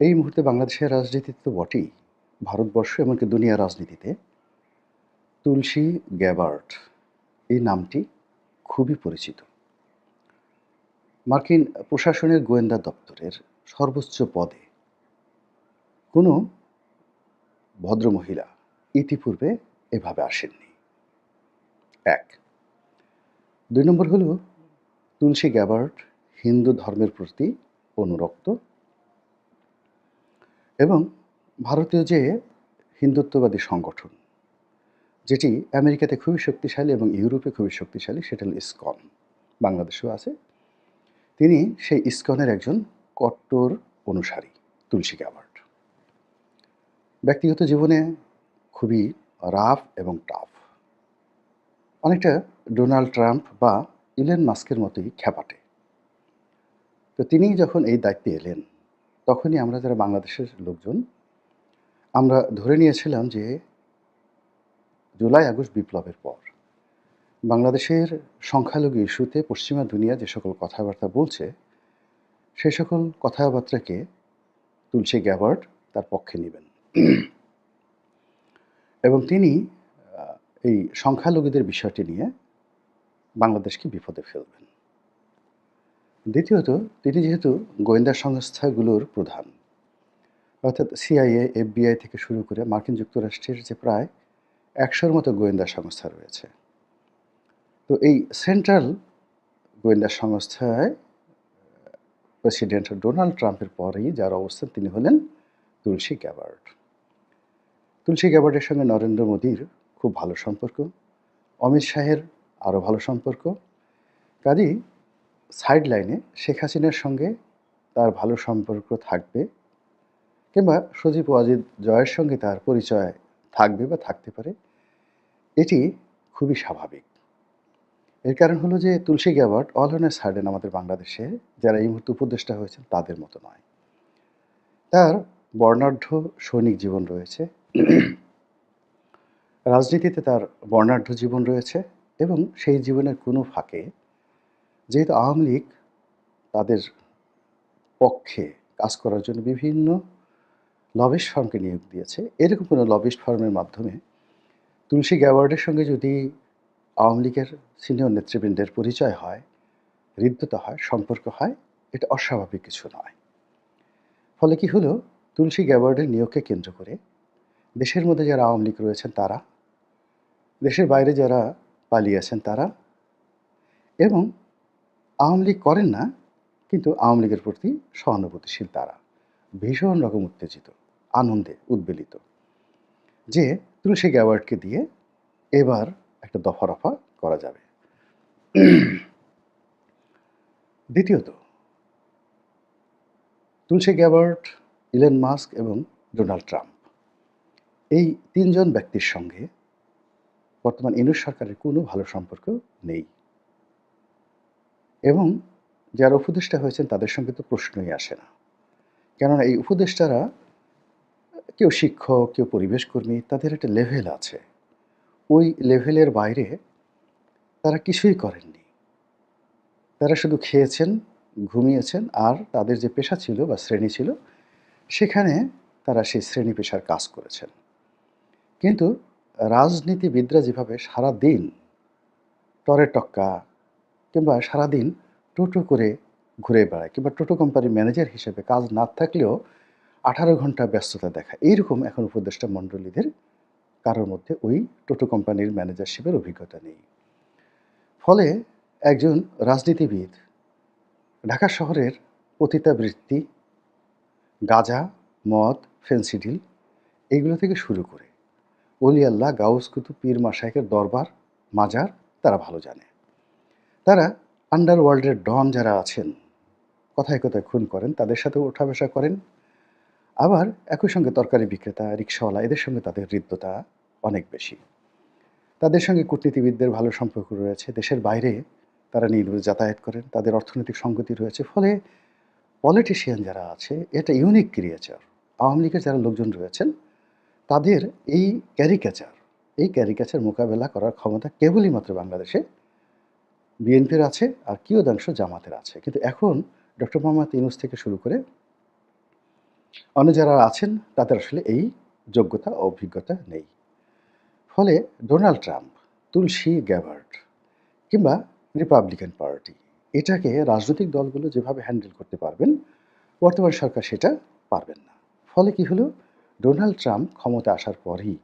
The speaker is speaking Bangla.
এই মুহূর্তে বাংলাদেশের রাজনীতিতে তো বটেই, ভারতবর্ষ এমনকি দুনিয়া রাজনীতিতে। তুলসী গ্যাবার্ট এই নামটি খুবই পরিচিত। মার্কিন প্রশাসনের গোয়েন্দা দপ্তরের সর্বোচ্চ পদে কোনো ভদ্রমহিলা ইতিপূর্বে এভাবে আসেননি। এক। দুই নম্বর হলো, তুলসী গ্যাবার্ট হিন্দু ধর্মের প্রতি অনুরক্ত এবং ভারতীয় যে হিন্দুত্ববাদী সংগঠন, যেটি আমেরিকাতে খুবই শক্তিশালী এবং ইউরোপে খুবই শক্তিশালী, সেটা হল ইসকন। বাংলাদেশেও আছে। তিনি সেই ইসকনের একজন কট্টর অনুসারী, তুলসী গ্যাবার্ট ব্যক্তিগত জীবনে খুবই রাফ এবং টাফ। অনেকটা ডোনাল্ড ট্রাম্প বা ইলেন মাস্কের মতোই খ্যাপাটে। তো তিনি যখন এই দায়িত্বে এলেন তখনই আমরা যারা বাংলাদেশের লোকজন, আমরা ধরে নিয়েছিলাম যে জুলাই, আগস্ট বিপ্লবের পর বাংলাদেশের সংখ্যালঘু ইস্যুতে পশ্চিমা দুনিয়া যে সকল কথাবার্তা বলছে সেই সকল কথাবার্তাকে তুলসী গ্যাবার্ড তার পক্ষে নেবেন। এবং তিনি এই সংখ্যালঘুদের বিষয়টি নিয়ে বাংলাদেশকে বিপদে ফেলবেন। দ্বিতীয়ত, তিনি যেহেতু গোয়েন্দা সংস্থাগুলোর প্রধান, অর্থাৎ সিআইএ, এফবিআই থেকে শুরু করে মার্কিন যুক্তরাষ্ট্রের যে প্রায় একশোর মতো গোয়েন্দা সংস্থা রয়েছে। তো এই সেন্ট্রাল গোয়েন্দা সংস্থায় প্রেসিডেন্ট ডোনাল্ড ট্রাম্পের পরেই যার অবস্থান তিনি হলেন তুলসী গ্যাবার্ড তুলসী গ্যাবার্ডের সঙ্গে নরেন্দ্র মোদীর খুব ভালো সম্পর্ক, অমিত শাহের আরও ভালো সম্পর্ক। কাজেই সাইড লাইনে শেখ হাসিনার সঙ্গে তার ভালো সম্পর্ক থাকবে কিংবা সজীব ওয়াজিদ জয়ের সঙ্গে তার পরিচয় থাকবে বা থাকতে পারে, এটি খুবই স্বাভাবিক। এর কারণ হলো যে তুলসী গ্যাবার্ট অল অন সার্ডেন আমাদের বাংলাদেশে যারা এই মুহূর্তে উপদেষ্টা হয়েছেন তাদের মতো নয়। তার বর্ণাঢ্য সৈনিক জীবন রয়েছে, রাজনীতিতে তার বর্ণাঢ্য জীবন রয়েছে এবং সেই জীবনের কোনো ফাঁকে যেহেতু আওয়ামী লীগ তাদের পক্ষে কাজ করার জন্য বিভিন্ন লবিশ ফার্মকে নিয়োগ দিয়েছে, এরকম কোনো লবিশ ফার্মের মাধ্যমে তুলসী গ্যাওয়ার্ডের সঙ্গে যদি আওয়ামী লীগের সিনিয়র নেতৃবৃন্দের পরিচয় হয়, হৃদ্যতা হয়, সম্পর্ক হয়, এটা অস্বাভাবিক কিছু নয়। ফলে কি হলো? তুলসী গ্যাওয়ার্ডের নিয়োগকে কেন্দ্র করে দেশের মধ্যে যারা আওয়ামী লীগ রয়েছেন তারা, দেশের বাইরে যারা পালিয়েছেন তারা এবং আওয়ামী লীগ করেন না, কিন্তু আওয়ামী লীগের প্রতি সহানুভূতিশীল তারা। ভীষণ রকম উত্তেজিত, আনন্দে উদ্বেলিত। যে তুলসী গ্যাওয়ার্ডকে দিয়ে এবার একটা দফা রফা করা যাবে। দ্বিতীয়ত, তুলসী গ্যাবার্ট ইলেন মাস্ক এবং ডোনাল্ড ট্রাম্প। এই তিনজন ব্যক্তির সঙ্গে বর্তমান ইনুস সরকারের কোনো ভালো সম্পর্ক নেই। এবং যারা উপদেষ্টা হয়েছেন তাদের সঙ্গে তো প্রশ্নই আসে না। কেননা এই উপদেষ্টারা কেউ শিক্ষক, কেউ পরিবেশ কর্মী, তাদের একটা লেভেল আছে। ওই লেভেলের বাইরে তারা কিছুই করেননি। তারা শুধু খেয়েছেন, ঘুমিয়েছেন, আর তাদের যে পেশা ছিল বা শ্রেণি ছিল, সেখানে তারা সেই শ্রেণি পেশার কাজ করেছেন। কিন্তু রাজনীতিবিদরা যেভাবে সারা দিন টরে টক্কা কিংবা সারাদিন টোটো করে ঘুরে বেড়ায় কিংবা টোটো কোম্পানির ম্যানেজার হিসেবে কাজ না থাকলেও আঠারো ঘণ্টা ব্যস্ততা দেখা। এইরকম এখন উপদেষ্টা মণ্ডলীদের কারোর মধ্যে ওই টোটো কোম্পানির ম্যানেজারশিপের অভিজ্ঞতা নেই। ফলে একজন রাজনীতিবিদ ঢাকা শহরের পতিতাবৃত্তি গাঁজা, মদ ফেন্সিডিল এইগুলো থেকে শুরু করে অলি গাউস কুতু পীর মাসাইকের দরবার, মাজার তারা ভালো জানে। তারা আন্ডারওয়ার্ল্ডের ডন যারা আছেন, কথায় কথায় খুন করেন, তাদের সাথে ওঠা বসা করেন। আবার একই সঙ্গে তরকারি বিক্রেতা, রিক্সাওয়ালা, এদের সঙ্গে তাদের হৃদ্যতা অনেক বেশি। তাদের সঙ্গে কূটনীতিবিদদের ভালো সম্পর্ক রয়েছে। দেশের বাইরে তারা নির্ভর যাতায়াত করেন, তাদের অর্থনৈতিক সঙ্গতি রয়েছে। ফলে পলিটিশিয়ান যারা আছে, এটা ইউনিক ক্রিয়েচার আওয়ামী লীগের যারা লোকজন রয়েছেন, তাদের এই ক্যারিকেচার এই ক্যারিকেচার মোকাবেলা করার ক্ষমতা কেবলই মাত্র বাংলাদেশে বিএনপির আছে আর কিয়দাংশ জামাতের আছে। কিন্তু এখন ডক্টর মোহাম্মদ ইউনুস থেকে শুরু করে অন্য যারা আছেন, তাদের আসলে এই যোগ্যতা ও অভিজ্ঞতা নেই। ফলে ডোনাল্ড ট্রাম্প, তুলসী গ্যাবার্ড কিংবা রিপাবলিকান পার্টি, এটাকে রাজনৈতিক দলগুলো যেভাবে হ্যান্ডেল করতে পারবেন, বর্তমান সরকার সেটা পারবেন না। ফলে কি হলো? ডোনাল্ড ট্রাম্প ক্ষমতা আসার পরই